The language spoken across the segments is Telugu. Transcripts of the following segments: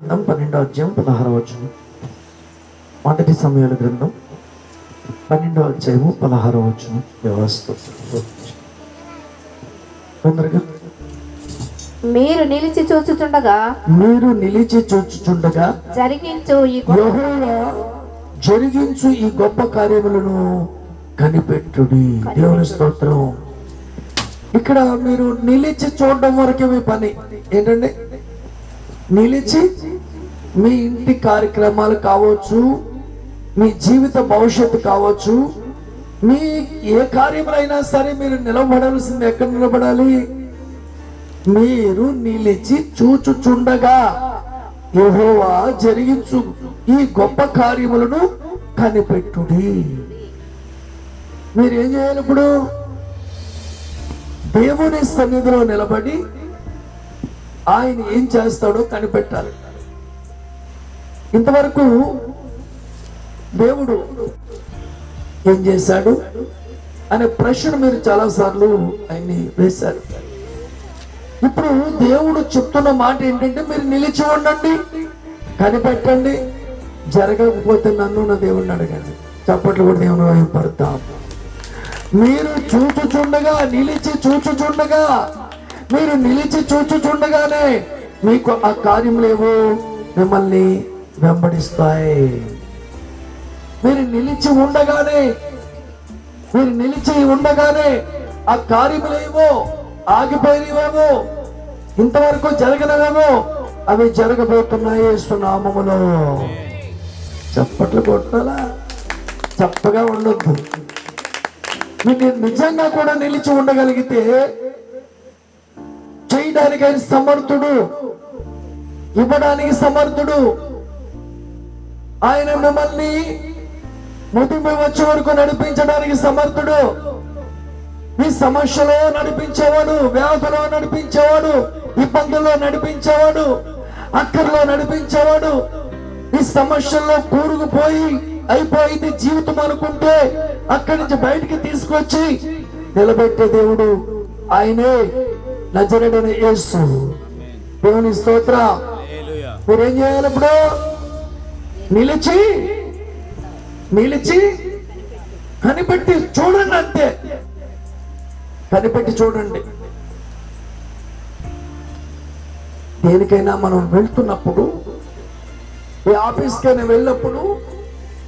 గ్రంథం పన్నెండో అధ్యాయం పదహార వచనం. మొదటి సమయాల గ్రంథం పన్నెండో అధ్యాయము పదహార వచనం. వ్యవస్థ. మీరు నిలిచి చూచుచుండగా మీరు నిలిచి చూచుచుండగా జరిగించు ఈ జరిగించు ఈ గొప్ప కార్యములను కనిపెట్టుడి. దేవుని స్తోత్రం. ఇక్కడ మీరు నిలిచి చూడడం వరకే మీ పని. ఏంటండి? నిలిచి మీ ఇంటి కార్యక్రమాలు కావచ్చు మీ జీవిత భవిష్యత్తు కావచ్చు మీ ఏ కార్యములైనా సరే మీరు నిలబడాల్సింది ఎక్కడ నిలబడాలి? మీరు నిలిచి చూచుచుండగా యహోవా జరిగించు ఈ గొప్ప కార్యములను కనిపెట్టుడి. మీరు ఏం చేయాలి ఇప్పుడు? దేవుని సన్నిధిలో నిలబడి ఆయన ఏం చేస్తాడో కనిపెట్టాలి. ఇంతవరకు దేవుడు ఏం చేశాడు అనే ప్రశ్న మీరు చాలాసార్లు ఆయన్ని వేశారు. ఇప్పుడు దేవుడు చెప్తున్న మాట ఏంటంటే మీరు నిలిచి ఉండండి కనిపెట్టండి జరగకపోతే నన్ను నా దేవుడిని అడగండి. చప్పట్లు కూడా దేవుని వైపు పడతాం మీరు చూచుచుండగా నిలిచి చూచుచుండగా మీరు నిలిచి చూచుచుండగానే మీకు ఆ కార్యములేవో మిమ్మల్ని వెంబడిస్తాయి. మీరు నిలిచి ఉండగానే మీరు నిలిచి ఉండగానే ఆ కార్యములేవో ఆగిపోయినవేమో ఇంతవరకు జరగనవేమో అవి జరగబోతున్నాయి సునామములో చప్పట్లు కొట్టాలా? చప్పగా ఉండొద్దు. మీరు నిజంగా కూడా నిలిచి ఉండగలిగితే చేయడానికి ఆయన సమర్థుడు. ఇవ్వడానికి సమర్థుడు. ఆయన మిమ్మల్ని ముదిమి వచ్చే వరకు నడిపించడానికి సమర్థుడు. మీ సమస్యలో నడిపించేవాడు వ్యాధులో నడిపించేవాడు ఇబ్బందుల్లో నడిపించేవాడు అక్కర్లో నడిపించేవాడు. ఈ సమస్యల్లో కూరుకుపోయి అయిపోయింది జీవితం అనుకుంటే అక్కడి నుంచి బయటికి తీసుకొచ్చి నిలబెట్టే దేవుడు ఆయనే. నజరడని యేసు. దేవుని స్తోత్ర. మీరేం చేయాలి ఇప్పుడు? నిలిచి నిలిచి కనిపెట్టి చూడండి అంతే. కనిపెట్టి చూడండి. దేనికైనా మనం వెళ్తున్నప్పుడు ఈ ఆఫీస్కైనా వెళ్ళినప్పుడు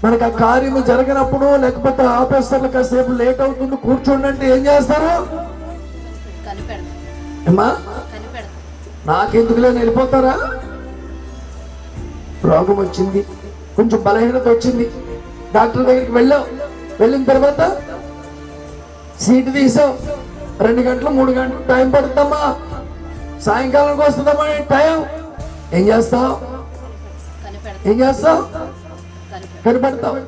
మనకు ఆ కార్యము జరగనప్పుడు లేకపోతే ఆఫీసర్లు కాసేపు లేట్ అవుతుంది కూర్చోండి అంటే ఏం చేస్తారు? అమ్మా నాకెందుకులే? వెళ్ళిపోతారా రోగం వచ్చింది. కొంచెం బలహీనత వచ్చింది. డాక్టర్ దగ్గరికి వెళ్ళావు. వెళ్ళిన తర్వాత సీటు తీసావు. రెండు గంటలు మూడు గంటలు టైం పడుతుందమ్మా. సాయంకాలంకి వస్తుందమ్మా టైం. ఏం చేస్తావు? ఏం చేస్తావు? కనిపెడతావు.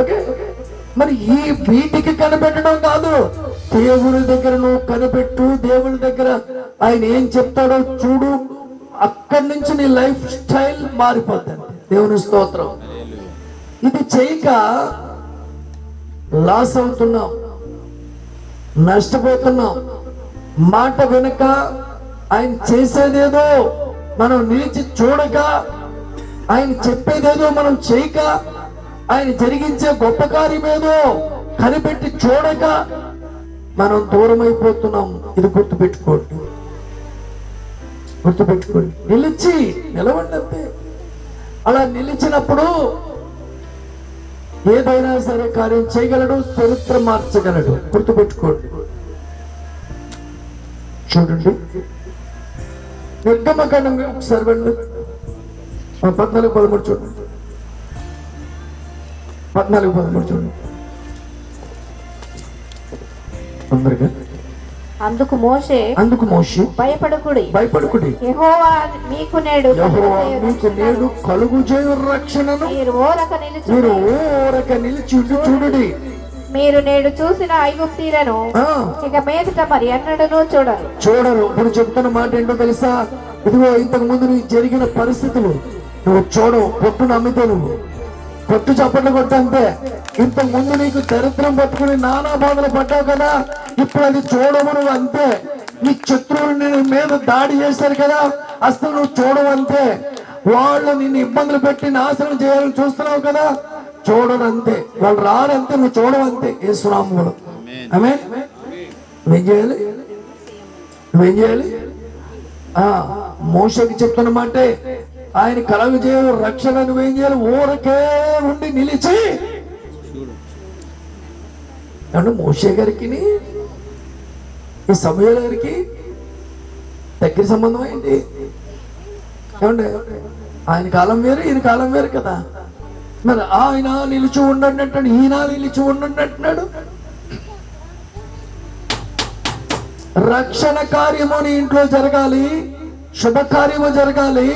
ఓకే? మరి ఈ వీటికి కనిపెట్టడం కాదు. దేవుని దగ్గర నువ్వు కనిపెట్టు దేవుని దగ్గర ఆయన ఏం చెప్తాడో చూడు. అక్కడి నుంచి నీ లైఫ్ స్టైల్ మారిపోతుంది దేవుని స్తోత్రం. ఇది చేయక లాస్ అవుతున్నాం. నష్టపోతున్నాం. మాట వెనుక ఆయన చేసేదేదో మనం నిలిచి చూడక ఆయన చెప్పేదేదో మనం చేయక ఆయన జరిగించే గొప్ప కార్యమేదో కనిపెట్టి చూడక మనం దూరమైపోతున్నాం. ఇది గుర్తుపెట్టుకోండి. గుర్తుపెట్టుకోండి. నిలిచి నిలవండి అంతే. అలా నిలిచినప్పుడు ఏదైనా సరే కార్యం చేయగలడు చరిత్ర మార్చగలడు. గుర్తుపెట్టుకోండి. చూడండి. నిర్గమకాండం ఒకసారి వెళ్ళి పద్నాలుగు పదమూడు చూడండి. పద్నాలుగు పదమూడు చూడండి తొందరగా. అందుకు మోషే అందుకు మోషి భయపడకుడి. భయపడుకుడి. యెహోవా మీకు నేడు యెహోవా మీకు నేడు కలుగు చేయు రక్షణను. మీరు ఓరక నిలిచి మీరు ఊరక నిలిచి చూడుడి. మీరు నేడు చూసిన ఐగుప్తీలను ఇక మీదట మరి ఎన్నడూ చూడరు. చూడరు. ఇప్పుడు చెప్తున్న మాట ఏంటో తెలుసా? ఇదిగో ఇంతకు ముందు నీకు జరిగిన పరిస్థితులు. నువ్వు చూడవు. పొట్టు నమ్మితే నువ్వు. పొట్టు చప్పట్లు కొట్టంతే. ఇంతకు ముందు నీకు దరిద్రం పట్టుకుని నానా బాధలు పడ్డావు కదా ఇప్పుడు అది చూడము నువ్వు అంతే. నీ శత్రువులు నీ మీద దాడి చేశారు కదా అసలు నువ్వు చూడవంతే వాళ్ళు నిన్ను ఇబ్బందులు పెట్టి నాశనం చేయాలని చూస్తున్నావు కదా చూడడంతే వాళ్ళు రారంతే నువ్వు చూడవంతే ఏ సునామూలు ఆమె నువ్వేం చేయాలి? నువ్వేం చేయాలి? ఆ మోసకి చెప్తున్న మాటే ఆయన కలగ చేయు రక్షణ నువ్వేం చేయాలి ఊరకే ఉండి నిలిచి. అంటే మోషే గారికి ఈ సమయాల గారికి దగ్గర సంబంధం ఏంటి? ఏమండి? ఆయన కాలం వేరు ఈయన కాలం వేరు కదా. మరి ఆయన నిలిచి ఉండండి అంటాడు ఈయన నిలిచి ఉండండి అంటున్నాడు రక్షణ కార్యము నీ ఇంట్లో జరగాలి శుభకార్యము జరగాలి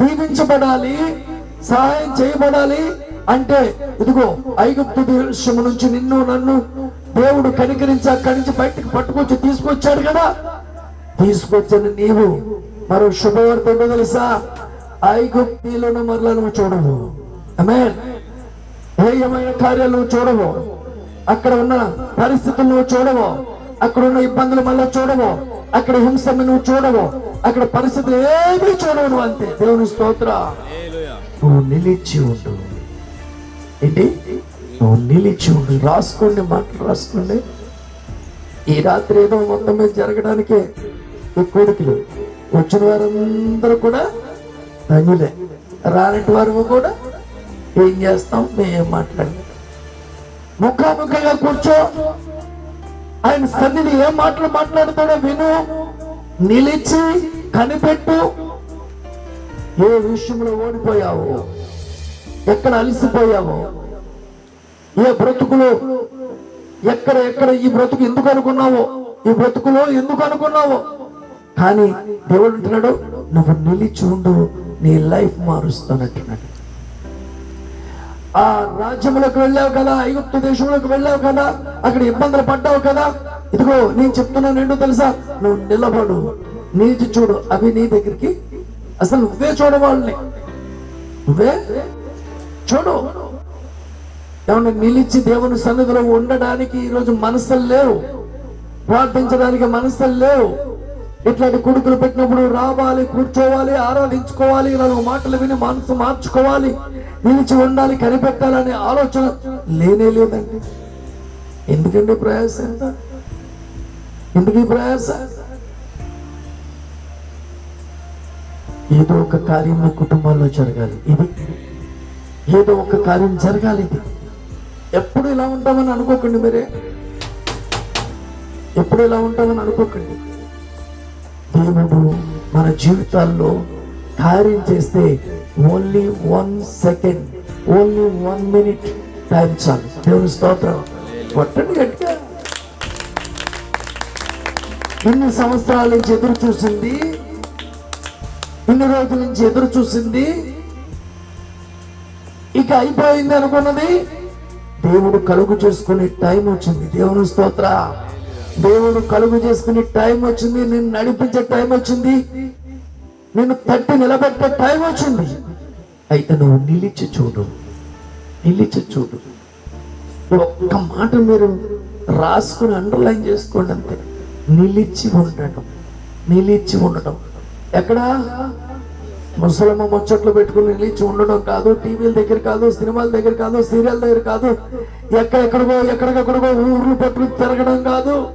దీవించబడాలి సహాయం చేయబడాలి అంటే ఇదిగో ఐగుప్తు దేశము నుంచి నిన్ను నన్ను దేవుడు కనికరించి అక్కడి నుంచి బయటకు పట్టుకొచ్చి తీసుకొచ్చాడు కదా. తీసుకొచ్చిన నీవు మరో శుభవార్త ఏంటో తెలుసా? ఐగుప్తిలోను మరలా నువ్వు చూడవు. ఆమె హేయమైన కార్యాలు నువ్వు చూడవు. అక్కడ ఉన్న పరిస్థితులు నువ్వు చూడవు. అక్కడ ఉన్న ఇబ్బందులు మళ్ళా చూడవు. అక్కడ హింసను నువ్వు చూడవు. అక్కడ పరిస్థితులు ఏమీ చూడవు అంతే. దేవుని స్తోత్ర. నువ్వు నిలిచి ఉండు. ఏంటి? నువ్వు నిలిచి ఉండు. రాసుకోండి మాటలు రాసుకోండి. ఈ రాత్రి ఏదో మొత్తం మీద జరగడానికే ఈ కోరికలు. వచ్చిన వారందరూ కూడా ధన్యులే. రానటి వారు కూడా ఏం చేస్తాం? మేము మాట్లాడి ముఖాముఖిగా కూర్చో. ఆయన సన్నిధి ఏం మాటలు మాట్లాడతాడో విను. నిలిచి కనిపెట్టు. ఏ విషయంలో ఓడిపోయావు ఎక్కడ అలసిపోయావు ఏ బ్రతుకులో ఎక్కడ ఎక్కడ ఈ బ్రతుకు ఎందుకు అనుకున్నావో ఈ బ్రతుకులో ఎందుకు అనుకున్నావో. కానీ దేవుడు అంటున్నాడు నువ్వు నిలిచి ఉండు నీ లైఫ్ మారుస్తానంటున్నాడు ఆ రాజ్యంలోకి వెళ్ళావు కదా ఐగుప్తు దేశంలోకి వెళ్ళావు కదా అక్కడ ఇబ్బందులు పడ్డావు కదా ఇదిగో నేను చెప్తున్నాను ఏంటో తెలుసా? నువ్వు నిలబడు. నీది చూడు అవి నీ దగ్గరికి. అసలు నువ్వే చూడవాళ్ళని నువ్వే? చూడు. ఏమన్నా నిలిచి దేవుని సన్నిధిలో ఉండడానికి ఈరోజు మనసులు లేవు. ప్రార్థించడానికి మనసులు లేవు. ఇట్లాంటి కొడుకులు పెట్టినప్పుడు రావాలి కూర్చోవాలి ఆరాధించుకోవాలి నాలుగు మాటలు విని మనసు మార్చుకోవాలి. నిలిచి ఉండాలి కనిపెట్టాలనే ఆలోచన లేనే లేదండి. ఎందుకండి ప్రయాస ఎంత ఎందుకు ఈ ప్రయాస ఏదో ఒక కార్యం మీ కుటుంబాల్లో జరగాలి. ఇది ఏదో ఒక కార్యం జరగాలి ఇది. ఎప్పుడు ఇలా ఉంటామని అనుకోకండి మీరే. ఎప్పుడు ఇలా ఉంటామని అనుకోకండి. దేవుడు మన జీవితాల్లో కార్యం చేస్తే only one second only one minute time చాలు. దేవుని స్తోత్రం. కొట్టండి గట్టిగా. ఇన్ని సంవత్సరాల నుంచి ఎదురు చూసింది? ఇన్ని రోజుల నుంచి ఎదురు చూసింది? ఇక అయిపోయింది అనుకున్నది? దేవుడు కలుగు చేసుకునే టైం వచ్చింది. దేవుని స్తోత్ర. దేవుడు కలుగు చేసుకునే టైం వచ్చింది. నిన్ను నడిపించే టైం వచ్చింది. నిన్ను తట్టి నిలబెట్టే టైం వచ్చింది. అయితే నువ్వు నిలిచి చూడు. నిలిచి చూడు. ఒక్క మాట మీరు రాసుకుని అండర్లైన్ చేసుకోండి అంతే. నిలిచి ఉండటం నిలిచి ఉండటం. ఎక్కడ? ముసలమ్మ ముచ్చట్లు పెట్టుకుని నిలిచి ఉండడం కాదు టీవీల దగ్గర కాదు సినిమాల దగ్గర కాదు సీరియల్ దగ్గర కాదు. ఎక్కడెక్కడికో ఎక్కడికెక్కడికో ఊర్లు పట్టుకుని తిరగడం కాదు.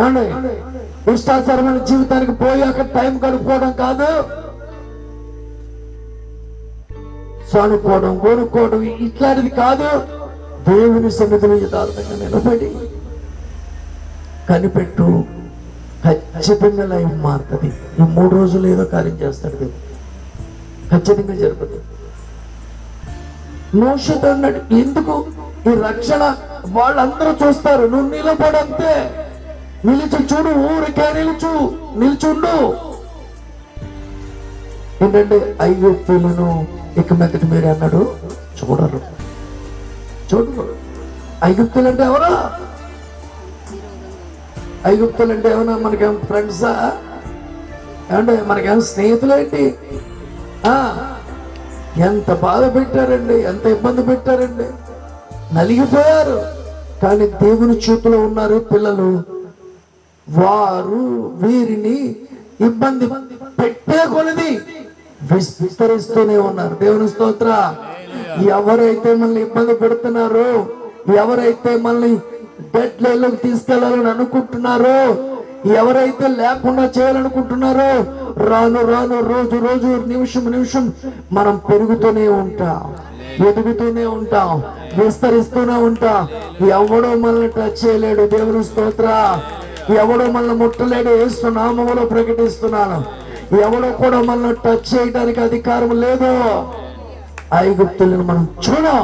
ఏమండి? ఇష్టాచారమైన జీవితానికి పోయి అక్కడ టైం గడుపుకోవడం కాదు. సానుకోవడం కొనుక్కోవడం ఇట్లాంటిది కాదు. దేవుని సన్నిధిలో యథార్థంగా నిలబడి కనిపెట్టు. ఖచ్చితంగా లైఫ్ మారుతుంది ఈ మూడు రోజులు ఏదో కార్యం చేస్తాడు దేవుడు. ఖచ్చితంగా జరుగుతుంది మోసతో అన్నాడు ఎందుకు? ఈ రక్షణ వాళ్ళందరూ చూస్తారు. నువ్వు నిలబడంతే నిలిచి చూడు ఊరికే నిలుచు నిల్చుండు. ఏంటంటే ఐగుప్తులను ఇక మీదటి మీరు అన్నాడు. చూడరు. చూడరు. ఐగుప్తులు అంటే ఎవరా? ఐగుప్తులు అంటే ఏమన్నా మనకేం ఫ్రెండ్సా ఏమంటే మనకేం స్నేహితులు ఏంటి? ఎంత బాధ పెట్టారండి ఎంత ఇబ్బంది పెట్టారండి. నలిగిపోయారు. కానీ దేవుని చేతిలో ఉన్నారు పిల్లలు. వారు వీరిని ఇబ్బంది పెట్టే కొలది విస్తరిస్తూనే ఉన్నారు. దేవుని స్తోత్ర. ఎవరైతే మనల్ని ఇబ్బంది పెడుతున్నారో ఎవరైతే మనల్ని డెడ్ లైన్లోకి తీసుకెళ్ళాలని అనుకుంటున్నారో ఎవరైతే లేకుండా చేయాలనుకుంటున్నారో రాను రాను రోజు రోజు నిమిషం నిమిషం మనం పెరుగుతూనే ఉంటాం ఎదుగుతూనే ఉంటాం విస్తరిస్తూనే ఉంటాం. ఎవడో మనల్ని టచ్ చేయలేడు దేవుని స్తోత్ర. ఎవడో మనల్ని ముట్టలేడు వేస్తు ప్రకటిస్తున్నాను. ఎవడో కూడా మనల్ని టచ్ చేయడానికి అధికారం లేదు. ఐగుప్తులను మనం చూడం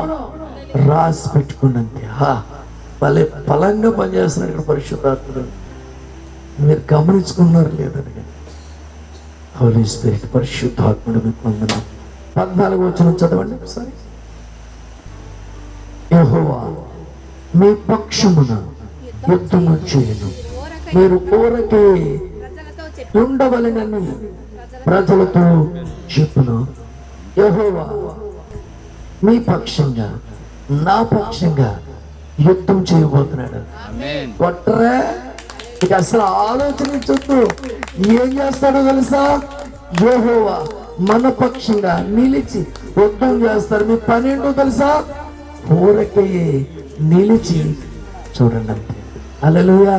రాసి పెట్టుకున్నంతే. భలే బలంగా పనిచేస్తున్నారు ఇక్కడ మీరు గమనించుకున్నారు లేదని. హోలీ స్పిరిట్ పరిశుద్ధాత్ముడు మీకు వందనం. పద్నాలుగు వచ్చిన చదవండి ఒకసారి. యహోవా మీ పక్షమున యుద్ధము చేయను. మీరు ఊరకే ఉండవలనని ప్రజలతో చెప్పును. యహోవా మీ పక్షంగా నా పక్షంగా యుద్ధం చేయబోతున్నాడు. కొట్టరా ఇక అసలు ఆలోచించొద్దు ఏం చేస్తాడో తెలుసా? యెహోవా మన పక్షంగా నిలిచి యుద్ధం చేస్తారు మీ పని ఏంటో తెలుసా? ఊరకే నిలిచి చూడండి అంతే. అలలుయా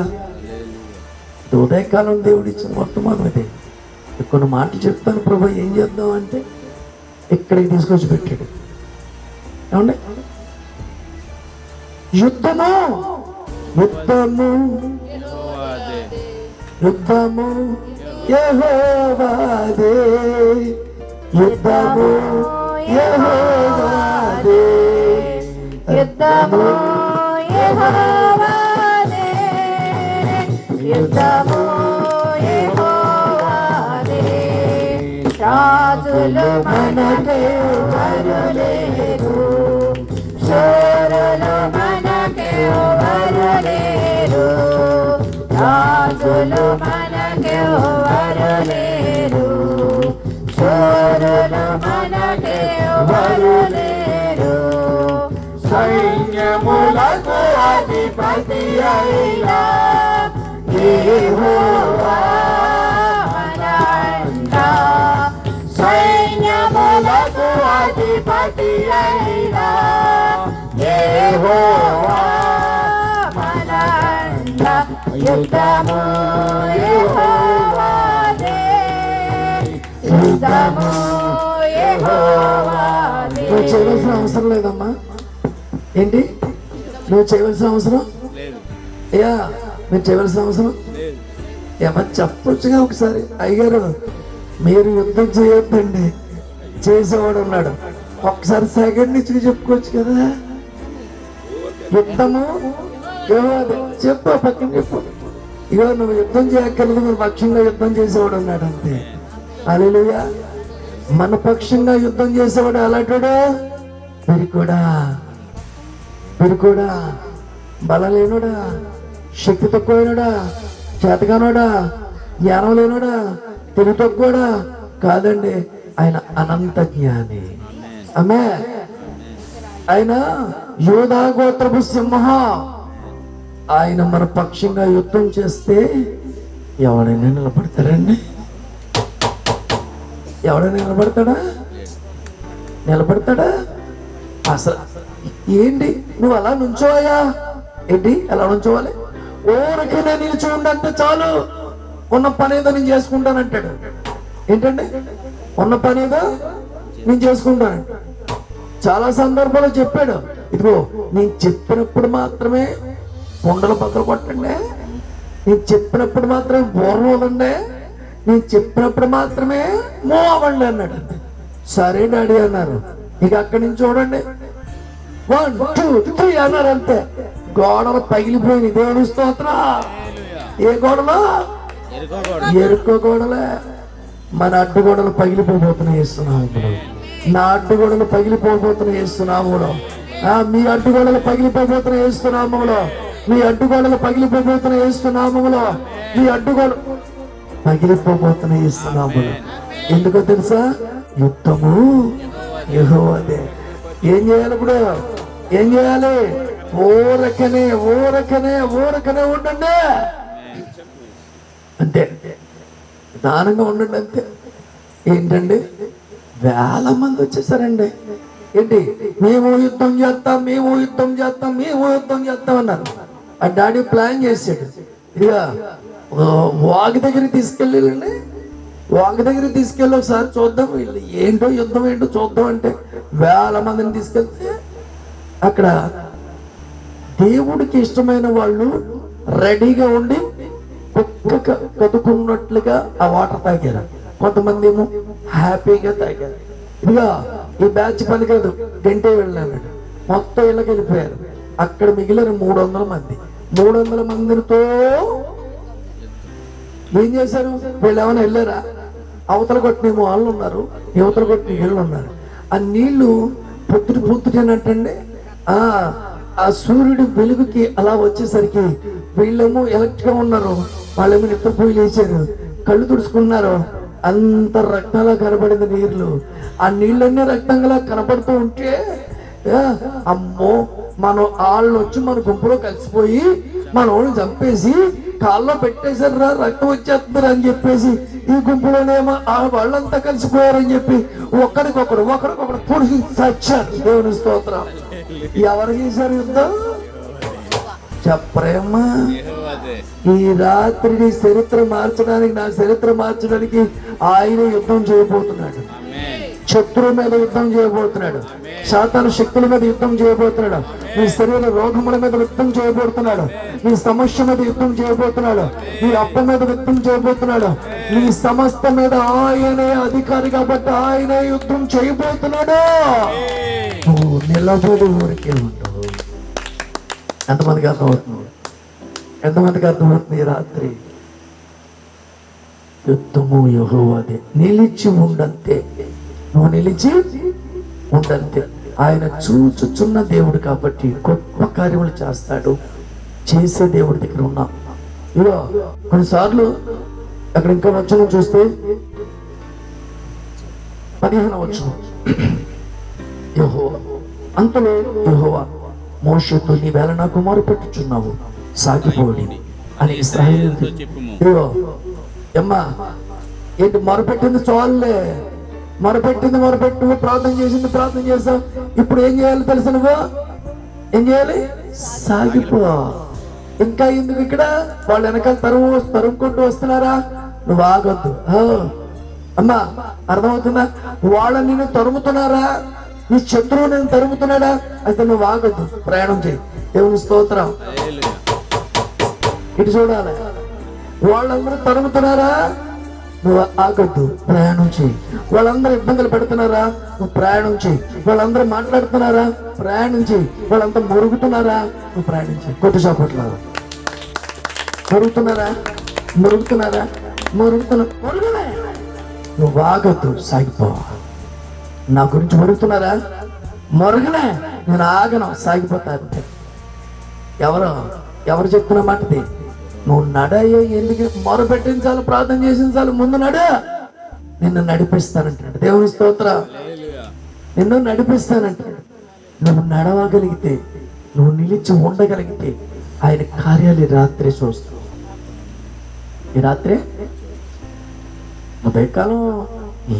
ఉదయకాలం దేవుడు ఇచ్చిన వర్తమానం ఇది కొన్ని మాటలు చెప్తాను ప్రభా ఏం చేద్దాం అంటే ఇక్కడికి తీసుకొచ్చి పెట్టాడు. ఏమండి? యుద్ధము? యుద్ధము. యుద్ధము. యెహోవాదే. యుద్ధము. యెహోవాదే. యుద్ధము. యెహోవాదే. యుద్ధము. యెహోవాదే. రాజులు మనకే రాజులు మనకే వరులేరు. శూరులు మనకే వరులేరు. సైన్యములకు అధిపతి అయినా సైన్యములకు అధిపతి అయినా యుద్ధము యెహోవాదే. యుద్ధము యెహోవాదే. నువ్వు చేయవలసిన అవసరం లేదమ్మా. ఏంటి? నువ్వు చేయవలసిన అవసరం? అయ్యా మీరు చేయవలసిన అవసరం? ఏమన్నా చెప్పొచ్చుగా ఒకసారి? అయ్యారు మీరు యుద్ధం చేయొద్దండి. చేసేవాడు ఉన్నాడు. ఒకసారి సెకండ్ నుంచి చెప్పుకోవచ్చు కదా? యుద్ధము. చెప్పు పక్కన చెప్పు. ఇగో నువ్వు యుద్ధం చేయక్కర్లేదు నువ్వు పక్షంగా యుద్ధం చేసేవాడు ఉన్నాడు అంతే. అలెలుయా మన పక్షంగా యుద్ధం చేసేవాడు అలాంటివాడా పెరికోడా. పెరికోడా. బలం లేనుడా. శక్తి తక్కువైనడా చేతగానోడా జ్ఞానం లేనుడా. తెలివి తక్కువడా. కాదండి ఆయన అనంత జ్ఞాని. ఆమె ఆయన యోధా గోత్రపు సింహ. ఆయన మన పక్షంగా యుద్ధం చేస్తే ఎవడైనా నిలబడతారండి ఎవడైనా నిలబడతాడా? నిలబడతాడా? అసలు ఏంటి? నువ్వు అలా నుంచోవయ్యా ఏంటి? ఎలా నుంచోవాలి? ఊరికనే నిలిచి ఉండంటే చాలు. ఉన్న పని ఏదో నేను చేసుకుంటానంటాడు. ఏంటండి? ఉన్న పని ఏదో నేను చేసుకుంటాను చాలా సందర్భాలు చెప్పాడు. ఇదిగో నేను చెప్పినప్పుడు మాత్రమే కొండలు బద్దలు కొట్టండి. నేను చెప్పినప్పుడు మాత్రమే పూర్వం వదండి నేను చెప్పినప్పుడు మాత్రమే మూవ్ అవ్వండి అన్నాడు. సరే డాడీ అన్నారు. ఇక అక్కడి నుంచి చూడండి. వన్ టూ త్రీ అన్నారు అంతే. గోడలు పగిలిపోయింది దేవుని స్తోత్ర. ఏ గోడలు? ఎరుకో గోడలే. మన అడ్డుగోడలు పగిలిపోబోతున్నాయి ఇస్తున్నాము నా అడ్డుగోడలు పగిలిపోబోతున్నాయి ఇస్తున్నాములో ఆ మీ అడ్డుగోడలు పగిలిపోబోతున్నాయి ఇస్తున్నాములో మీ అడ్డుగోడలు పగిలిపోబోతున్న ఇస్తున్నాములో మీ అడ్డుగోలు పగిలిపోబోతున్న ఇస్తున్నాములో ఎందుకో తెలుసా? యుద్ధము యెహోవాదే. ఏం చేయాలి ఇప్పుడు? ఏం చేయాలి? ఊరకనే ఊరకనే ఊరకనే ఉండండి. అంతే. దానంగా ఉండండి అంతే. ఏంటండి? వేల మంది వచ్చేసారండి. ఏంటి? మేము యుద్ధం చేస్తాం మేము యుద్ధం చేస్తాం మేము యుద్ధం చేస్తాం అన్నారు. ఆ డాడీ ప్లాన్ చేశాడు. ఇదిగా ఆ, వాగు తీసుకెళ్ళండి వాగు దగ్గర తీసుకెళ్ళి ఒకసారి చూద్దాం వీళ్ళు ఏంటో యుద్ధం ఏంటో చూద్దాం అంటే వేల మందిని తీసుకెళ్తే అక్కడ దేవుడికి ఇష్టమైన వాళ్ళు రెడీగా ఉండి కుక్క ఆ వాటర్ తాగారు. కొంతమంది ఏమో హ్యాపీగా తాగారు. ఇదిగా ఈ బ్యాచ్ పని కాదు గంటే వెళ్ళాను మొత్తం ఇళ్ళకి వెళ్ళిపోయారు. అక్కడ మిగిలిన మూడు వందల మంది. మూడు వందల మందితో ఏం చేశారు? వీళ్ళు ఏమైనా వెళ్ళారా? అవతల కొట్టినేమో వాళ్ళు ఉన్నారు యువతల కొట్టిన వీళ్ళు ఉన్నారు ఆ నీళ్ళు పొద్దుటి పొద్దుటేనట్టండి ఆ ఆ సూర్యుడి వెలుగుకి అలా వచ్చేసరికి వీళ్ళేమో ఎలక్ట్గా ఉన్నారు వాళ్ళేమో నిద్రపోయి లేచారు కళ్ళు తుడుచుకున్నారు. అంత రక్తంలా కనబడింది నీళ్ళు. ఆ నీళ్ళన్నీ రక్తంగా కనపడుతూ ఉంటే అమ్మో మనం వాళ్ళు వచ్చి మన గుంపులో కలిసిపోయి మన వాళ్ళు చంపేసి కాల్లో పెట్టేశారు రక్తం వచ్చేస్తున్నారు అని చెప్పేసి ఈ గుంపులోనేమో ఆ వాళ్ళంతా కలిసిపోయారని చెప్పి ఒకరికొకరు ఒకరికొకరు పురుషు సచ్చారు. దేవుని స్తోత్రం. ఎవరు చేశారు యుద్ధం? చెప్పరేమ్మా. ఈ రాత్రి నీ చరిత్ర మార్చడానికి నా చరిత్ర మార్చడానికి ఆయన యుద్ధం చేయబోతున్నాడు. శత్రువు మీద యుద్ధం చేయబోతున్నాడు. శాతాను శక్తుల మీద యుద్ధం చేయబోతున్నాడు. నీ శరీర రోగముల మీద యుద్ధం చేయబోతున్నాడు. నీ సమస్య మీద యుద్ధం చేయబోతున్నాడు. నీ అప్ప మీద యుద్ధం చేయబోతున్నాడు. నీ సమస్త మీద ఆయనే అధికారి కాబట్టి ఆయనే యుద్ధం చేయబోతున్నాడు. నువ్వు నిలబడి ఊరికే ఉంటావు ఎంతమందికి అర్థమవుతుంది? ఎంతమందికి అర్థమవుతుంది రాత్రి? యుద్ధము యహోవాదే. నిలిచి ఉండంతే. నువ్వు నిలిచి ఉండంతే. ఆయన చూచుచున్న దేవుడు కాబట్టి గొప్ప కార్యములు చేస్తాడు. చేసే దేవుడి దగ్గర ఉన్నాం. ఇదో కొన్నిసార్లు అక్కడ ఇంకా వచ్చిన చూస్తే పదిహేను వచ్చిన యహోవా అంతలో యహోవా మోషతో నీ వేళ నాకు మొరు పెట్టుచున్నావు. సాగిపోడి అని ఇస్రాయేలు ఇదిగో అమ్మా ఏంటి మొరపెట్టింది చాలులే? మొరపెట్టింది మొరపెట్టు ప్రార్థన చేసింది ప్రార్థన చేసావు ఇప్పుడు ఏం చేయాలి తెలుసు నువ్వు? ఏం చేయాలి? సాగిపో. ఇంకా ఎందుకు ఇక్కడ? వాళ్ళు వెనకాల తరుము తరుముకుంటూ వస్తున్నారా? నువ్వు ఆగొద్దు. అమ్మా అర్థమవుతుందా? వాళ్ళని నిన్ను తరుముతున్నారా? నీ శత్రువు నేను తరుముతున్నాడా? అయితే నువ్వు ఆగొద్దు. ప్రయాణం చేయి. దేవుని స్తోత్రం. ఇటు చూడాలి. వాళ్ళందరూ తరుముతున్నారా? నువ్వు ఆగద్దు ప్రయాణం చేయి. వాళ్ళందరూ ఇబ్బందులు పెడుతున్నారా? నువ్వు ప్రయాణం చేయి. వాళ్ళందరూ మాట్లాడుతున్నారా? ప్రయాణం చేయి. వాళ్ళంతా మురుగుతున్నారా? నువ్వు ప్రయాణం చేయి. కొట్టు చాపట్ల మురుగుతున్నారా? మురుగుతున్నారా? మురుగుతున్నా మురుగులే. నువ్వు ఆగద్దు సాగిపో. నా గురించి మరుగుతున్నారా? మురగలే. నేను ఆగను సాగిపోతా ఎవరో ఎవరు చెప్తున్న మాటది? నువ్వు నడయ్యో ఎందుకు? మొరపెట్టించాలి ప్రార్థన చేసించాలి ముందు నడ. నిన్ను నడిపిస్తానంటాడు దేవుని స్తోత్ర. నిన్ను నడిపిస్తానంటాడు నువ్వు నడవగలిగితే నువ్వు నిలిచి ఉండగలిగితే ఆయన కార్యాలు రాత్రి చూస్తావు ఈ రాత్రి? ఉదయకాలం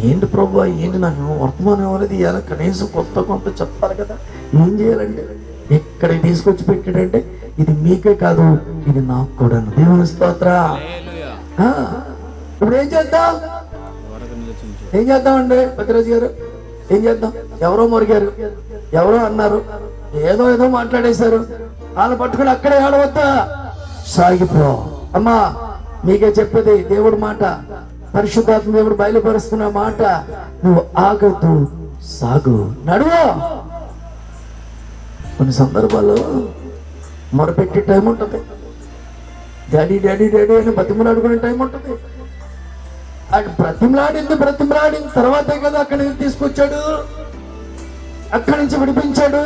ఏంటి ప్రభు ఏంటి నాకు వర్తమానం ఇవ్వలేదు ఇవాళ కనీసం కొత్త కొంత చెప్పాలి కదా. ఏం చేయాలంటే ఎక్కడ తీసుకొచ్చి పెట్టాడంటే ఇది మీకే కాదు ఇది నాకు కూడా దేవుని స్తోత్ర. ఇప్పుడు ఏం చేద్దాం? ఏం చేద్దామండి పతిరాజు గారు? ఏం చేద్దాం? ఎవరో మొరిగారు. ఎవరో అన్నారు. ఏదో ఏదో మాట్లాడేశారు. వాళ్ళు పట్టుకుని అక్కడే ఆడవద్దా? సాగిపో. అమ్మా మీకే చెప్పేది దేవుడి మాట. పరిశుద్ధాత్మ దేవుడు బయలుపరుస్తున్న మాట. నువ్వు ఆగద్దు సాగు. నడువు. కొన్ని సందర్భాల్లో మొరపెట్టే టైం ఉంటుంది. డాడీ డాడీ డాడీ అని బతిమలాడుకునే టైం ఉంటుంది. అటు బ్రతిమలాడింది బ్రతిమలాడిన తర్వాతే కదా అక్కడి నుంచి తీసుకొచ్చాడు. అక్కడి నుంచి విడిపించాడు.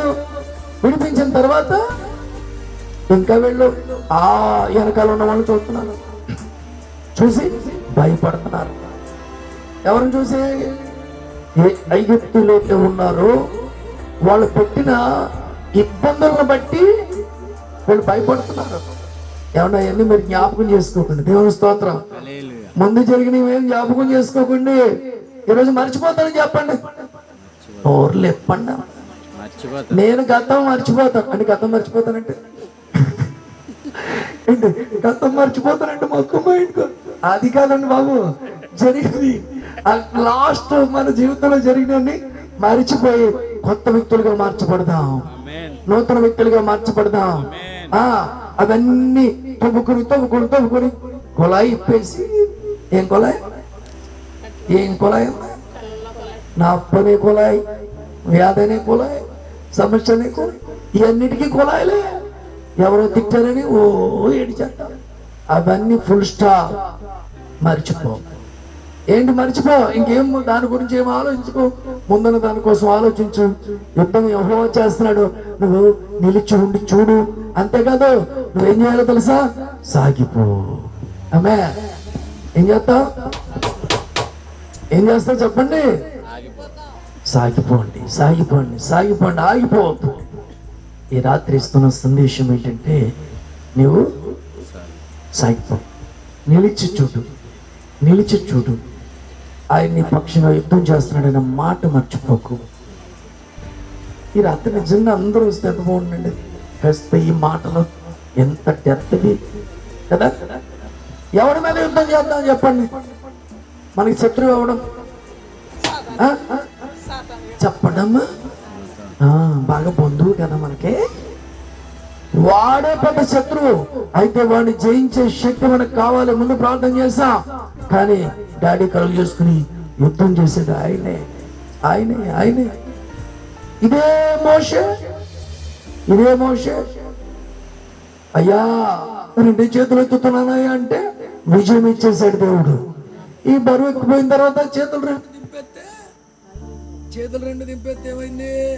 విడిపించిన తర్వాత ఇంకా వెళ్ళు. ఆ వెనకాల ఉన్న వాళ్ళు చూస్తున్నారు చూసి భయపడుతున్నారు. ఎవరిని చూసి? ఏ ఐగుప్తులైతే ఉన్నారో. వాళ్ళు పెట్టిన ఇబ్బందులను బట్టి వీళ్ళు భయపడుతున్నారు. ఏమన్నా అవన్నీ మీరు జ్ఞాపకం చేసుకోకండి. దేవుని స్తోత్రం. ముందు జరిగినవి ఏం జ్ఞాపకం చేసుకోకండి. ఈరోజు మర్చిపోతానని చెప్పండి. ఓర్లు ఎప్పండి నేను గతం మర్చిపోతాను అంటే గతం మర్చిపోతానంటే? ఏంటి? గతం మర్చిపోతానంటే మొత్తం మైండ్ అది కాదండి బాబు. జరిగింది లాస్ట్ మన జీవితంలో జరిగినవన్నీ మరిచిపోయి కొత్త వ్యక్తులుగా మార్చబడదాం. నూతన వ్యక్తులుగా మార్చబడదాం. ఆ అవన్నీ తవ్వుకుని తవ్వుకుని తవ్వుకుని కుళాయి ఇప్పేసి ఏం కుళాయి? ఏం కుళాయి? నా అప్పనే కుళాయి వ్యాధనే కుళాయి సమస్యనే కుళాయి ఇవన్నిటికీ కుళాయిలే. ఎవరో తిట్టారని ఓ ఏడిచేస్తాం అవన్నీ ఫుల్ స్టాప్ మర్చిపో. ఏంటి మర్చిపో? ఇంకేం దాని గురించి ఏం ఆలోచించుకో? ముందున్న దానికోసం ఆలోచించు. యుద్ధం ఎవరో చేస్తున్నాడు. నువ్వు నిలిచి ఉండి చూడు. అంతేకాదు నువ్వేం చేయాలో తెలుసా? సాగిపో. అమ్మే ఏం చేస్తావు? ఏం చేస్తావు చెప్పండి? సాగిపోండి సాగిపోండి సాగిపోండి ఆగిపోవద్దు ఈ రాత్రి ఇస్తున్న సందేశం ఏంటంటే నీవు సాగిపో. నిలిచి చూడు. నిలిచి చూడు. ఆయన నీ పక్షంగా యుద్ధం చేస్తున్నాడనే మాట మర్చిపోకు. ఈ రాత్రి నిజంగా అందరూ వస్తే ఎంత బాగుండండి కాస్త ఈ మాటలు ఎంత డెప్త్వి కదా? ఎవరి మీద యుద్ధం చేద్దాం చెప్పండి. మనకి శత్రువు ఎవడం? ఆ? చెప్పడమ్మా బాగా బంధువు కదా మనకి. వాడే పెద్ద శత్రువు. అయితే వాడిని జయించే శక్తి మనకు కావాలి. ముందు ప్రార్థన చేస్తా. కానీ డాడీ కలుగు చేసుకుని యుద్ధం చేసేది ఆయనే. ఆయనే ఆయనే. ఇదే మోషే. ఇదే మోషే. అయ్యా రెండు చేతులు ఎత్తుతున్నానయ్యా అంటే విజయం ఇచ్చేసాడు దేవుడు. ఈ బరువు ఎక్కిపోయిన తర్వాత చేతులు రెండు దింపెత్తే? చేతులు రెండు దింపెత్తే ఏమైంది?